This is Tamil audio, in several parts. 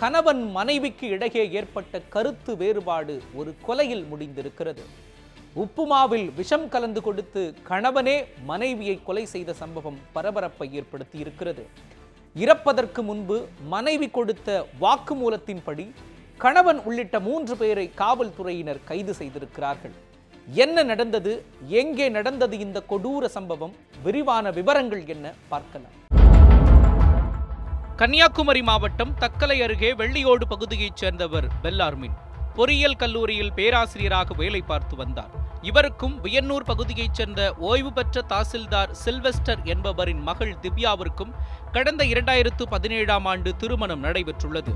கணவன் மனைவிக்கு இடையே ஏற்பட்ட கருத்து வேறுபாடு ஒரு கொலையில் முடிந்திருக்கிறது. உப்புமாவில் விஷம் கலந்து கொடுத்து கணவனே மனைவியை கொலை செய்த சம்பவம் பரபரப்பை ஏற்படுத்தி இருக்கிறது இறப்பதற்கு முன்பு மனைவி கொடுத்த வாக்குமூலத்தின்படி கணவன் உள்ளிட்ட மூன்று பேரை காவல்துறையினர் கைது செய்திருக்கிறார்கள். என்ன நடந்தது? எங்கே நடந்தது? இந்த கொடூர சம்பவம் விரிவான விவரங்கள் என்ன? பார்க்கலாம். கன்னியாகுமரி மாவட்டம் தக்கலை அருகே வெள்ளியோடு பகுதியைச் சேர்ந்தவர் பெல்லார்மின். பொறியியல் கல்லூரியில் பேராசிரியராக வேலை பார்த்து வந்தார். இவருக்கும் வியன்னூர் பகுதியைச் சேர்ந்த ஓய்வு பெற்ற தாசில்தார் சில்வெஸ்டர் என்பவரின் மகள் திவ்யாவிற்கும் கடந்த இரண்டாயிரத்து பதினேழாம் ஆண்டு திருமணம் நடைபெற்றுள்ளது.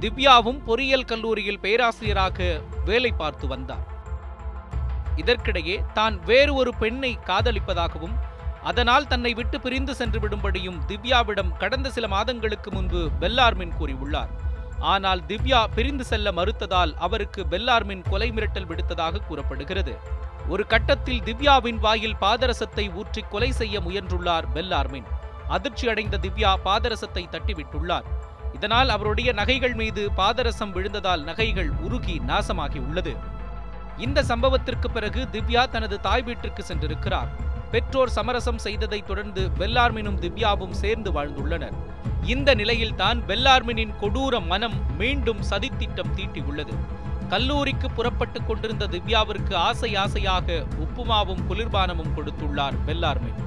திவ்யாவும் பொறியியல் கல்லூரியில் பேராசிரியராக வேலை பார்த்து வந்தார். இதற்கிடையே தான் வேறு ஒரு பெண்ணை காதலிப்பதாகவும் அதனால் தன்னை விட்டு பிரிந்து சென்று விடும்படியும் திவ்யாவிடம் கடந்த சில மாதங்களுக்கு முன்பு பெல்லார்மின் கூறியுள்ளார். ஆனால் திவ்யா பிரிந்து செல்ல மறுத்ததால் அவருக்கு பெல்லார்மின் கொலை மிரட்டல் விடுத்ததாக கூறப்படுகிறது. ஒரு கட்டத்தில் திவ்யாவின் வாயில் பாதரசத்தை ஊற்றி கொலை செய்ய முயன்றுள்ளார் பெல்லார்மின். அதிர்ச்சி அடைந்த திவ்யா பாதரசத்தை தட்டிவிட்டுள்ளார். இதனால் அவருடைய நகைகள் மீது பாதரசம் விழுந்ததால் நகைகள் உருகி நாசமாகி உள்ளது. இந்த சம்பவத்திற்கு பிறகு திவ்யா தனது தாய் வீட்டிற்கு சென்றிருக்கிறார். பெற்றோர் சமரசம் செய்ததைத் தொடர்ந்து வெள்ளார்மினும் திவ்யாவும் சேர்ந்து வாழ்ந்துள்ளனர். இந்த நிலையில்தான் வெள்ளார்மினின் கொடூர மனம் மீண்டும் சதித்திட்டம் தீட்டியுள்ளது. கல்லூரிக்கு புறப்பட்டுக் கொண்டிருந்த திவ்யாவிற்கு ஆசை ஆசையாக உப்புமாவும் குளிர்பானமும் கொடுத்துள்ளார் வெள்ளார்மின்.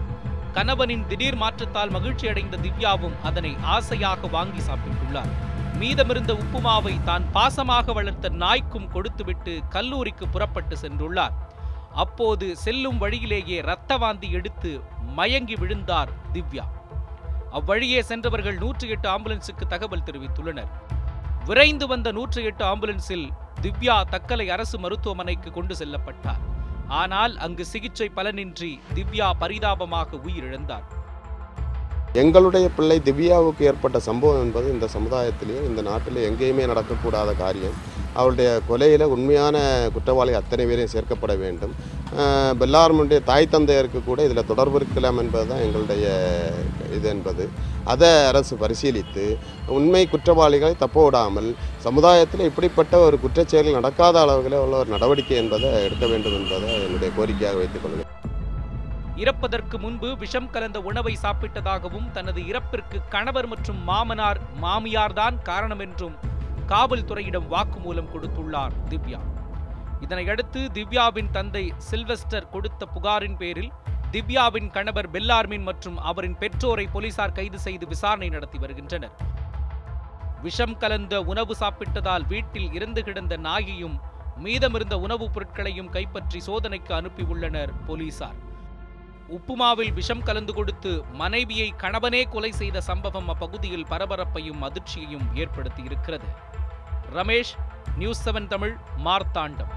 கணவனின் திடீர் மாற்றத்தால் மகிழ்ச்சி அடைந்த திவ்யாவும் அதனை ஆசையாக வாங்கி சாப்பிட்டுள்ளார். மீதமிருந்த உப்புமாவை தான் பாசமாக வளர்த்த நாய்க்கும் கொடுத்துவிட்டு கல்லூரிக்கு புறப்பட்டு சென்றுள்ளார். அப்போது செல்லும் வழியிலேயே இரத்த வாந்தி எடுத்து மயங்கி விழுந்தார் திவ்யா. அவ்வழியே சென்றவர்கள் நூற்றி எட்டு ஆம்புலன்ஸுக்கு தகவல் தெரிவித்துள்ளனர். விரைந்து வந்த நூற்றி எட்டு ஆம்புலன்ஸில் திவ்யா தக்கலை அரசு மருத்துவமனைக்கு கொண்டு செல்லப்பட்டார். ஆனால் அங்கு சிகிச்சை பலனின்றி திவ்யா பரிதாபமாக உயிரிழந்தார். எங்களுடைய பிள்ளை திவ்யாவுக்கு ஏற்பட்ட சம்பவம் என்பது இந்த சமுதாயத்திலேயோ இந்த நாட்டில் எங்கேயுமே நடக்கக்கூடாத காரியம். அவளுடைய கொலையில் உண்மையான குற்றவாளி அத்தனை பேரையும் சேர்க்கப்பட வேண்டும். பெல்லாரமுடைய தாய் தந்தையருக்கு கூட இதில் தொடர்பு இருக்கலாம் என்பது தான் எங்களுடைய இது என்பது. அதை அரசு பரிசீலித்து உண்மை குற்றவாளிகளை தப்ப விடாமல் சமுதாயத்தில் இப்படிப்பட்ட ஒரு குற்றச்செயல் நடக்காத அளவில் உள்ள ஒரு நடவடிக்கை என்பதை எடுக்க வேண்டும் என்பதை என்னுடைய கோரிக்கையாக வைத்துக் கொள்கிறேன். இறப்பதற்கு முன்பு விஷம் கலந்த உணவை சாப்பிட்டதாகவும் தனது இறப்பிற்கு கணவர் மற்றும் மாமனார் மாமியார்தான் காரணம் என்றும் காவல்துறையிடம் வாக்குமூலம் கொடுத்துள்ளார் திவ்யா. இதனையடுத்து திவ்யாவின் தந்தை சில்வெஸ்டர் கொடுத்த புகாரின் பேரில் திவ்யாவின் கணவர் பெல்லார்மின் மற்றும் அவரின் பெற்றோரை போலீசார் கைது செய்து விசாரணை நடத்தி வருகின்றனர். விஷம் கலந்த உணவு சாப்பிட்டதால் வீட்டில் இறந்து கிடந்த நாயையும் மீதமிருந்த உணவுப் பொருட்களையும் கைப்பற்றி சோதனைக்கு அனுப்பியுள்ளனர் போலீசார். உப்புமாவில் விஷம் கலந்து கொடுத்து மனைவியை கணவனே கொலை செய்த சம்பவம் அப்பகுதியில் பரபரப்பையும் அதிர்ச்சியையும் ஏற்படுத்தி இருக்கிறது ரமேஷ் நியூஸ் செவன் தமிழ் மார்த்தாண்டம்.